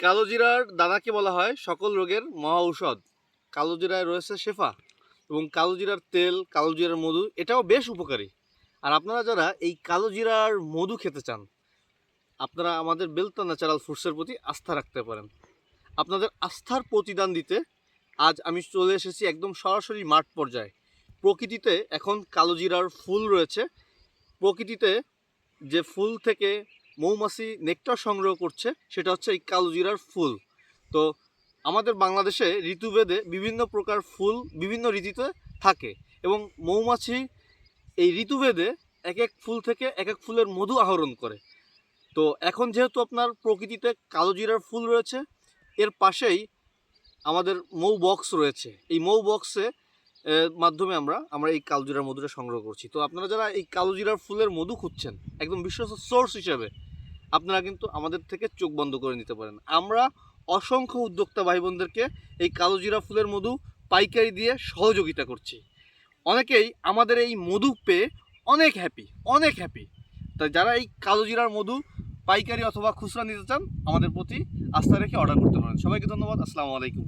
কালোজিরার দানাকে বলা হয় সকল রোগের মহা ঔষধ। কালোজিরায় রয়েছে শেফা এবং কালোজিরার তেল, কালোজিরার মধু, এটাও বেশ উপকারী। আর আপনারা যারা এই কালোজিরার মধু খেতে চান, আপনারা আমাদের বেলতা ন্যাচারাল ফুডসের প্রতি আস্থা রাখতে পারেন। আপনাদের আস্থার প্রতিদান দিতে আজ আমি চলে এসেছি একদম সরাসরি মাঠ পর্যায়ে। প্রকৃতিতে এখন কালোজিরার ফুল রয়েছে। প্রকৃতিতে যে ফুল থেকে মৌমাছি নেকটার সংগ্রহ করছে, সেটা হচ্ছে এই কালোজিরার ফুল। তো আমাদের বাংলাদেশে ঋতুভেদে বিভিন্ন প্রকার ফুল বিভিন্ন ঋতুতে থাকে এবং মৌমাছি এই ঋতুভেদে এক এক ফুল থেকে এক এক ফুলের মধু আহরণ করে। তো এখন যেহেতু আপনার প্রকৃতিতে কালোজিরার ফুল রয়েছে, এর পাশেই আমাদের মৌ বক্স রয়েছে। এই মৌ বক্সে মাধ্যমে আমরা আমরা এই কালোজিরার মধুটা সংগ্রহ করছি। তো আপনারা যারা এই কালোজিরার ফুলের মধু খুঁজছেন, একদম বিশ্বস্ত সোর্স হিসেবে, আপনারা কিন্তু আমাদের থেকে চোখ বন্ধ করে নিতে পারেন। আমরা অসংখ্য উদ্যোক্তা ভাই বোনদেরকে এই কালোজিরা ফুলের মধু পাইকারি দিয়ে সহযোগিতা করছি। অনেকেই আমাদের এই মধু পেয়ে অনেক হ্যাপি অনেক হ্যাপি তাই যারা এই কালোজিরার মধু পাইকারি অথবা খুচরা নিতে চান, আমাদের প্রতি আস্থা রেখে অর্ডার করতে পারেন। সবাইকে ধন্যবাদ, আসসালামু আলাইকুম।